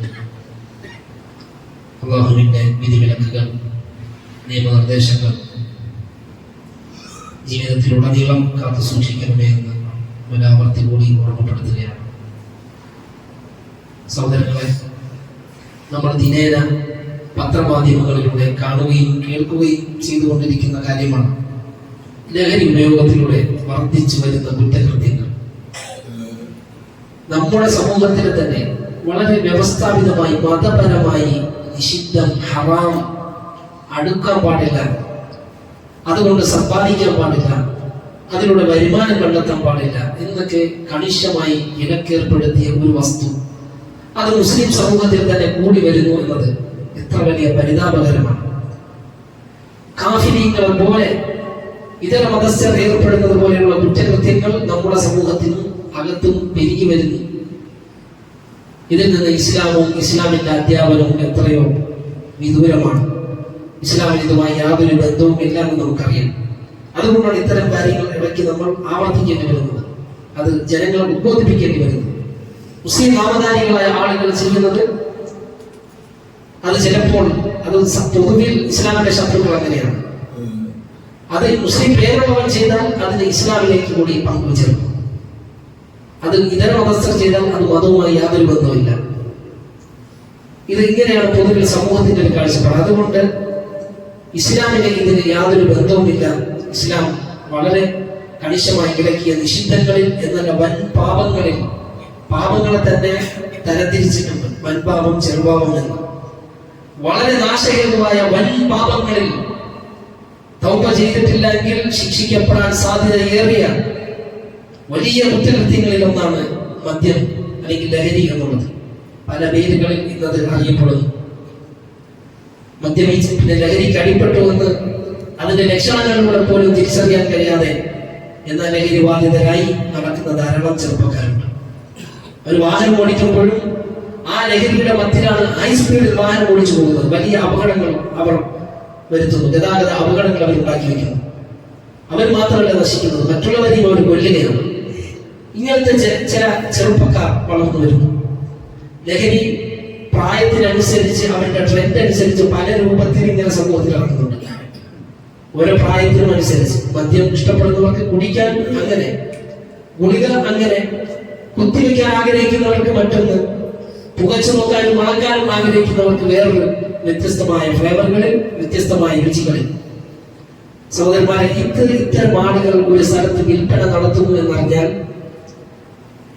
അള്ളാഹുവിൻ്റെ വിധിവിലക്കുകൾ നിയമനിർദ്ദേശങ്ങൾ ജീവിതത്തിലുടനീളം കാത്തു സൂക്ഷിക്കണമേ എന്ന് ഒരാവർത്തി കൂടി ഓർമ്മപ്പെടുത്തുകയാണ് സഹോദരങ്ങളെ നമ്മൾ ദിനേന പത്രമാധ്യമങ്ങളിലൂടെ കാണുകയും കേൾക്കുകയും ചെയ്തുകൊണ്ടിരിക്കുന്ന കാര്യമാണ് ലഹരി ഉപയോഗത്തിലൂടെ വർദ്ധിച്ചു വരുന്ന കുറ്റകൃത്യങ്ങൾ. നമ്മുടെ സമൂഹത്തിൽ തന്നെ വളരെ വ്യവസ്ഥാപിതമായി മതപരമായി നിഷിദ്ധം ഹറാം അടുക്കാൻ പാടില്ല. അതുകൊണ്ട് സമ്പാദിക്കാൻ പാടില്ല. അതിലൂടെ വരുമാനം കണ്ടെത്താൻ പാടില്ല എന്നൊക്കെ കണിശമായി വിലക്കേർപ്പെടുത്തിയ ഒരു വസ്തു. അത് മുസ്ലിം സമൂഹത്തിൽ തന്നെ കൂടി വരുന്നു എന്നത് എത്ര വലിയ പരിതാപകരമാണ്. കാഫിരീങ്ങളെ പോലെ ഇതര മതസ്ഥർ ഏർപ്പെടുന്നത് പോലെയുള്ള കുറ്റകൃത്യങ്ങൾ നമ്മുടെ സമൂഹത്തിനും അകത്തും പെരുകി വരുന്നു. ഇതിൽ നിന്ന് ഇസ്ലാമും ഇസ്ലാമിന്റെ അധ്യാപനവും എത്രയോ വിദൂരമാണ്. ഇസ്ലാമിന് ഇതുമായി യാതൊരു ബന്ധവും ഇല്ല നമുക്കറിയാം. അതുകൊണ്ടാണ് ഇത്തരം കാര്യങ്ങൾ ഇടയ്ക്ക് നമ്മൾ ആവർത്തിക്കേണ്ടി വരുന്നത്. അത് ജനങ്ങളെ ഉദ്ബോധിപ്പിക്കേണ്ടി വരുന്നത് മുസ്ലിം നാമധാരികളായ ആളുകൾ ചെയ്യുന്നത് അത് ചിലപ്പോൾ അത് പൊതുവിൽ ഇസ്ലാമിന്റെ ശത്രുക്കൾ അങ്ങനെയാണ്. അത് മുസ്ലിം പേരുള്ളവൻ ചെയ്താൽ അതിന് ഇസ്ലാമിലേക്ക് കൂടി പങ്കുവച്ചു അത് ഇതര മതസ്ഥർ ചെയ്താൽ അത് മതവുമായി യാതൊരു ബന്ധവുമില്ല. ഇത് ഇങ്ങനെയാണ് പൊതുവിൽ സമൂഹത്തിന്റെ ഒരു കാഴ്ചപ്പാട്. അതുകൊണ്ട് ഇസ്ലാമിന് ഇതിന് യാതൊരു ബന്ധവുമില്ല. ഇസ്ലാം വളരെ കണിശമായി വിലക്കിയ നിഷിദ്ധങ്ങളിൽ എന്നല്ല വൻ പാപങ്ങളിൽ പാപങ്ങളെ തന്നെ തരംതിരിച്ചിട്ടുണ്ട്. വൻപാപം ചെറുപാപം എന്ന്. വളരെ നാശകരമായ വൻ പാപങ്ങളിൽ തൗബ ചെയ്തിട്ടില്ലെങ്കിൽ ശിക്ഷിക്കപ്പെടാൻ സാധ്യത ഏറിയ വലിയ കുറ്റകൃത്യങ്ങളിൽ ഒന്നാണ് മദ്യം അല്ലെങ്കിൽ ലഹരി എന്നുള്ളത്. പല പേരുകളിൽ ഇന്നത് അറിയപ്പെടുന്നു. മദ്യപിച്ച് പിന്നെ ലഹരിക്ക് അടിപ്പെട്ടു എന്ന് അതിന്റെ ലക്ഷണങ്ങളിലൂടെ പോലും തിരിച്ചറിയാൻ കഴിയാതെ എന്നാൽ ലഹരി ബാധിതരായി നടക്കുന്ന ധാരാളം ചെറുപ്പക്കാരുണ്ട്. ഒരു വാഹനം ഓടിക്കുമ്പോഴും ലഹരിയുടെ മധ്യയാണ് ഹൈ സ്പീഡിൽ വാഹനം ഓടിച്ചു പോകുന്നത്. വലിയ അപകടങ്ങൾ അവർ വരുത്തുന്നു. ഗതാഗത അപകടങ്ങൾ അവർ ഉണ്ടാക്കി വെക്കുന്നു. അവർ മാത്രമല്ല നശിക്കുന്നത്. മറ്റുള്ളവരെയും അവർ കൊല്ലുകയാണ്. ഇങ്ങനത്തെ ചില ചെറുപ്പക്കാർ വളർന്നു വരുന്നു. ലഹരി പ്രായത്തിനനുസരിച്ച് അവരുടെ ട്രെൻഡ് അനുസരിച്ച് പല രൂപത്തിൽ ഇങ്ങനെ സമൂഹത്തിൽ ഇറങ്ങുന്നുണ്ട് ഓരോ പ്രായത്തിനും അനുസരിച്ച്. മദ്യം ഇഷ്ടപ്പെടുന്നവർക്ക് കുടിക്കാൻ അങ്ങനെ. ഗുളിക അങ്ങനെ. കുത്തിവെക്കാൻ ആഗ്രഹിക്കുന്നവർക്ക് മറ്റൊന്ന് പുകച്ചു നോക്കാനും മണക്കാനും ആഗ്രഹിക്കുന്നവർക്ക് വേറൊരു വ്യത്യസ്തമായ ഫ്ലേവറുകളിൽ വ്യത്യസ്തമായ രുചികളിൽ. സഹോദരന്മാരെ ഇത്തരം ഇത്തരം ആളുകൾ ഒരു സ്ഥലത്ത് വിൽപ്പന നടത്തുന്നു എന്നറിഞ്ഞാൽ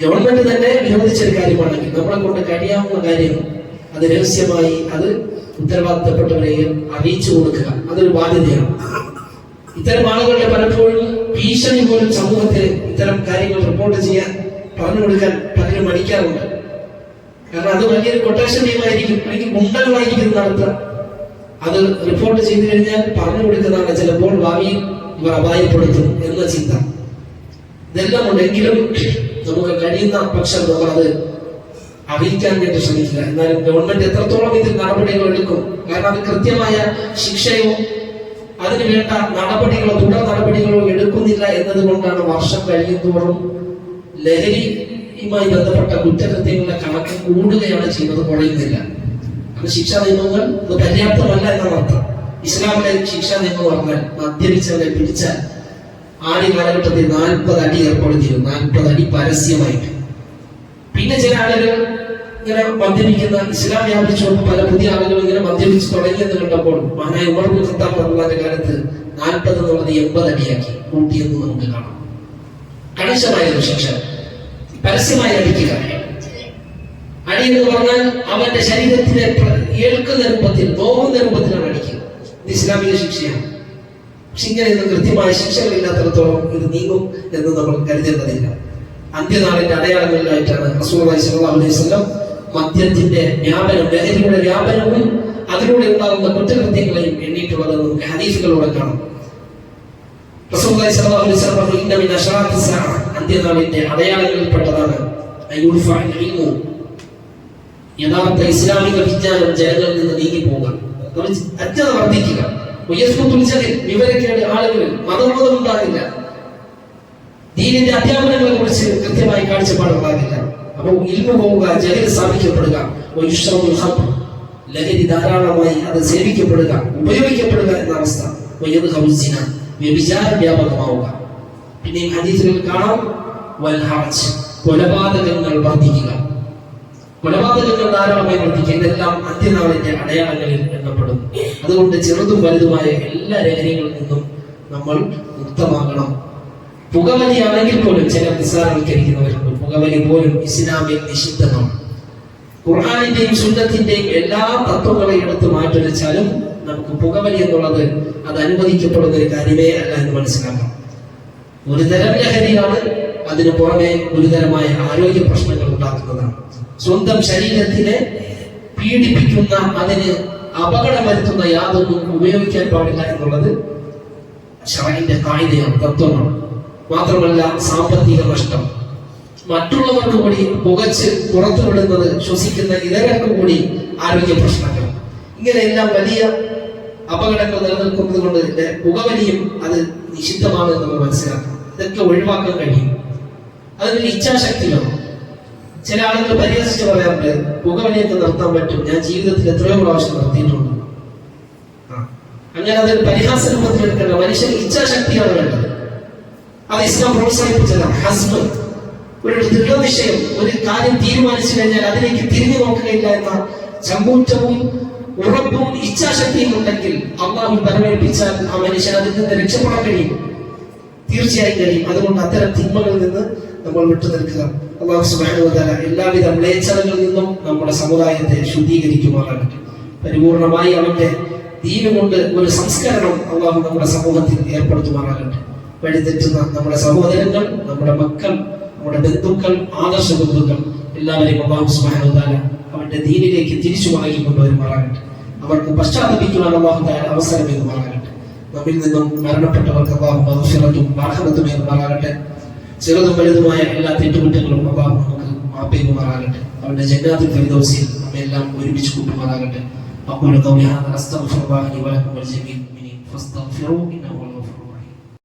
ഗവൺമെന്റ് തന്നെ വിരോധിച്ചൊരു കാര്യമാണെങ്കിൽ നമ്മളെ കൊണ്ട് കഴിയാവുന്ന കാര്യം അത് രഹസ്യമായി അത് ഉത്തരവാദിത്തപ്പെട്ടവരെ അറിയിച്ചു കൊടുക്കുക. അതൊരു ബാധ്യതയാണ്. ഇത്തരം ആളുകളുടെ പലപ്പോഴും ഭീഷണി പോലും സമൂഹത്തിൽ ഇത്തരം കാര്യങ്ങൾ റിപ്പോർട്ട് ചെയ്യാൻ പറഞ്ഞു കൊടുക്കാൻ പലരും മടിക്കാറുണ്ട്. കാരണം അത് വലിയൊരു കൊട്ടേഷൻ ടീമായിരിക്കും അല്ലെങ്കിൽ ഗുണ്ടകളായിരിക്കും നടത്തുക. അത് റിപ്പോർട്ട് ചെയ്തു കഴിഞ്ഞാൽ പറഞ്ഞു കൊടുക്കുന്നതാണ് ചിലപ്പോൾ ഭാവിയിൽ ഇവർ അപായപ്പെടുത്തും എന്ന ചിന്ത. ഇതെല്ലാം ഉണ്ടെങ്കിലും നമുക്ക് കഴിയുന്ന പക്ഷം നമ്മളത് അറിയിക്കാൻ വേണ്ടി ശ്രമിക്കുക. എന്നാലും ഗവൺമെന്റ് എത്രത്തോളം ഇതിൽ നടപടികൾ എടുക്കും? കാരണം അത് കൃത്യമായ ശിക്ഷയോ അതിന് വേണ്ട നടപടികളോ തുടർ നടപടികളോ എടുക്കുന്നില്ല എന്നതുകൊണ്ടാണ് വർഷം കഴിയുന്തോറും ലഹരിയുമായി ബന്ധപ്പെട്ട കുറ്റകൃത്യങ്ങളുടെ കണക്ക് കൂടുകയാണ് ചെയ്യുന്നത് കുറയുന്നില്ല അപ്പൊ ശിക്ഷാ നിയമങ്ങൾ ഇത് പര്യാപ്തമല്ല എന്നാണ് അർത്ഥം. ഇസ്ലാമിലെ ശിക്ഷാ നിയമം പറഞ്ഞാൽ മദ്യപിച്ചവരെ പിടിച്ചാൽ ആദ്യ കാലഘട്ടത്തിൽ നാൽപ്പത് അടി ഏർപ്പെടുത്തിയിരുന്നു നാൽപ്പത് അടി പരസ്യമായിട്ട്. പിന്നെ ചില ആളുകൾ ഇങ്ങനെ മദ്യപിക്കുന്ന ഇസ്ലാം വ്യാപിച്ചുകൊണ്ട് പല പുതിയ ആളുകൾ ഇങ്ങനെ മദ്യപിച്ച് തുടങ്ങിയെന്ന് കണ്ടപ്പോൾ മഹാനായ ഉമർ ഖത്താബ് റളിയല്ലാഹുവിന്റെ കാലത്ത് നാൽപ്പത് എന്നുള്ളത് എൺപത് അടിയാക്കി. കൂട്ടിയെന്ന് നമുക്ക് കാണാം. കണിശമായ ഒരു ശിക്ഷ. പരസ്യമായി അടിക്കുക അടി എന്ന് പറഞ്ഞാൽ അവന്റെ ശരീരത്തിനെ പ്ര- ഏൽക്കുന്ന രൂപത്തിൽ നോവുന്ന രൂപത്തിലാണ് അടിക്കുക. ഇത് ഇസ്ലാമിക ശിക്ഷയാണ്. പക്ഷെ ഇങ്ങനെയൊന്നും കൃത്യമായ ശിക്ഷകളില്ലാത്തിടത്തോളം ഇത് നീങ്ങും എന്ന് നമ്മൾ കരുതേണ്ടതില്ല. അന്ത്യനാളിന്റെ അടയാളങ്ങളിലായിട്ടാണ് റസൂലുള്ളാഹി സ്വല്ലല്ലാഹു അലൈഹി വസല്ലം മദ്യത്തിന്റെ വ്യാപനം ലഹരിയുടെ വ്യാപനവും അതിലൂടെ ഉണ്ടാകുന്ന കുറ്റകൃത്യങ്ങളെയും എണ്ണിയിട്ടുള്ളത് നമുക്ക് ഹദീസുകളിലൂടെ കാണാം. അലൈഹി വസല്ലം പറഞ്ഞു ഇന്ന അന്ത്യനാളിന്റെ അടയാളങ്ങളിൽപ്പെട്ടതാണ് യഥാർത്ഥ ഇസ്ലാമിക വിജ്ഞാനം ജനങ്ങളിൽ നിന്ന് നീങ്ങി പോകുക ജഹൽ വിവരക്കേട് ആളുകളിൽ മതബോധം ഉണ്ടാകില്ല. ദീനിന്റെ അധ്യാപനങ്ങളെ കുറിച്ച് കൃത്യമായി കാഴ്ചപ്പാടുണ്ടാകില്ല അപ്പോൾ ഇൽമു പോവുക ജഹൽ സ്ഥാപിക്കപ്പെടുക. ലഹരി ധാരാളമായി അത് സേവിക്കപ്പെടുക ഉപയോഗിക്കപ്പെടുക എന്ന അവസ്ഥ. വ്യഭിചാരം വ്യാപകമാവുക. പിന്നെ ഹദീസുകൾ കാണാം വൽ ഹർജ് കൊലപാതകങ്ങൾ വർദ്ധിക്കുക. കൊലപാതകങ്ങൾ ധാരാളമായി വർദ്ധിക്കുക. ഇതെല്ലാം അന്ത്യനാളിന്റെ അടയാളങ്ങളിൽ എണ്ണപ്പെടും. അതുകൊണ്ട് ചെറുതും വലുതുമായ എല്ലാ ലഹരികളിൽ നിന്നും നമ്മൾ മുക്തമാകണം. പുകവലിയാണെങ്കിൽ പോലും ചില നിസ്സാരവൽക്കരിക്കുന്നവരുണ്ട്. പുകവലി പോലും ഇസ്ലാമിൽ നിഷിദ്ധമാണ്. ഖുർആാനിന്റെയും സുന്നത്തിന്റെയും എല്ലാ തത്വങ്ങളെ എടുത്ത് മാറ്റുരച്ചാലും നമുക്ക് പുകവലി എന്നുള്ളത് അത് അനുവദിക്കപ്പെടുന്ന ഒരു കാര്യമേ അല്ല എന്ന് മനസ്സിലാക്കാം. ഒരു തരം ലഹരിയാണ് അതിനു പുറമെ ഗുരുതരമായ ആരോഗ്യ പ്രശ്നങ്ങൾ ഉണ്ടാക്കുന്നതാണ്. സ്വന്തം ശരീരത്തിനെ പീഡിപ്പിക്കുന്ന അതിന് അപകടം വരുത്തുന്ന യാതൊന്നും ഉപയോഗിക്കാൻ പാടില്ല എന്നുള്ളത് ഷറയിന്റെ കായികയാണ് തത്വമാണ്. മാത്രമല്ല സാമ്പത്തിക നഷ്ടം. മറ്റുള്ളവർക്ക് കൂടി പുകച്ച് പുറത്തു വിടുന്നത് ശ്വസിക്കുന്ന ഇതരർക്ക് കൂടി ആരോഗ്യ പ്രശ്നങ്ങൾ. ഇങ്ങനെയെല്ലാം വലിയ അപകടങ്ങൾ നിലനിൽക്കുന്നത് കൊണ്ട് പുകവലിയും അത് നിഷിദ്ധമാണ് നമ്മൾ മനസ്സിലാക്കണം ഇതൊക്കെ ഒഴിവാക്കാൻ കഴിയും. അതിനൊരു ഇച്ഛാശക്തി ചില ആളുകൾ പരിഹസിച്ച് പറയാറുണ്ട് പുകവലിയൊക്കെ നിർത്താൻ പറ്റും. ഞാൻ ജീവിതത്തിൽ എത്രയോ പ്രാവശ്യം നിർത്തിയിട്ടുണ്ട്. അങ്ങനെ അതൊരു പരിഹാസ രൂപത്തിൽ എടുക്കേണ്ട മനുഷ്യന് ഇച്ഛാശക്തിയാണ് വേണ്ടത്. അത് ഇസ്ലാം പ്രോത്സാഹിപ്പിച്ചതാണ്. ഹസ്ബ്. ഒരു ദൃഢനിശ്ചയം ഒരു കാര്യം തീരുമാനിച്ചു കഴിഞ്ഞാൽ അതിലേക്ക് തിരിഞ്ഞു നോക്കുകയില്ല എന്ന ചങ്കൂറ്റവും ഉറപ്പും ഇച്ഛാശക്തിയും ഉണ്ടെങ്കിൽ അള്ളാഹു പരമേൽപ്പിച്ചാൽ ആ മനുഷ്യൻ അതിൽ നിന്ന് രക്ഷപ്പെടാൻ കഴിയും. തീർച്ചയായും കഴിയും അതുകൊണ്ട് അത്തരം തിന്മകളിൽ നിന്ന് നമ്മൾ വിട്ടു നിൽക്കുക. അള്ളാഹു തആല എല്ലാവിധ മ്ലേച്ഛതകളിൽ നിന്നും നമ്മുടെ സമുദായത്തെ ശുദ്ധീകരിക്കുമാറാകട്ടെ. പരിപൂർണമായി അവന്റെ ദീന കൊണ്ട് ഒരു സംസ്കരണം അള്ളാഹു നമ്മുടെ സമൂഹത്തിൽ ഏർപ്പെടുത്തുമാറാകട്ടെ. വഴിതെറ്റുന്ന നമ്മുടെ സഹോദരങ്ങൾ നമ്മുടെ മക്കൾ നമ്മുടെ ബന്ധുക്കൾ ആദർശ ബന്ധുക്കൾ എല്ലാവരെയും അള്ളാഹു തആല അവന്റെ ദീനിലേക്ക് തിരിച്ചു വാങ്ങിക്കൊണ്ടുവരുമാറാകട്ടെ അവർക്ക് പശ്ചാത്തപിക്കുവാൻ അള്ളാഹു അവസരം ചെയ്യുമാറാകട്ടെ നമ്മിൽ നിന്നും മരണപ്പെട്ടവർക്ക് അള്ളാഹു മഗ്ഫിറത്തും റഹ്മത്തും ഏകുമാറാകട്ടെ ചെറുതും വലുതുമായ എല്ലാ തെറ്റുകുറ്റങ്ങളും അള്ളാഹു നമുക്ക് മാപ്പേകുമാറാകട്ടെ അവന്റെ ജന്നാത്തിൽ ഫിർദൗസിൽ നമ്മെല്ലാം ഒരുമിച്ച് കൂട്ടുമാറാകട്ടെ أقول قولي هذا أستغفر الله لي ولكم ولجميع المؤمنين فاستغفروه إنه هو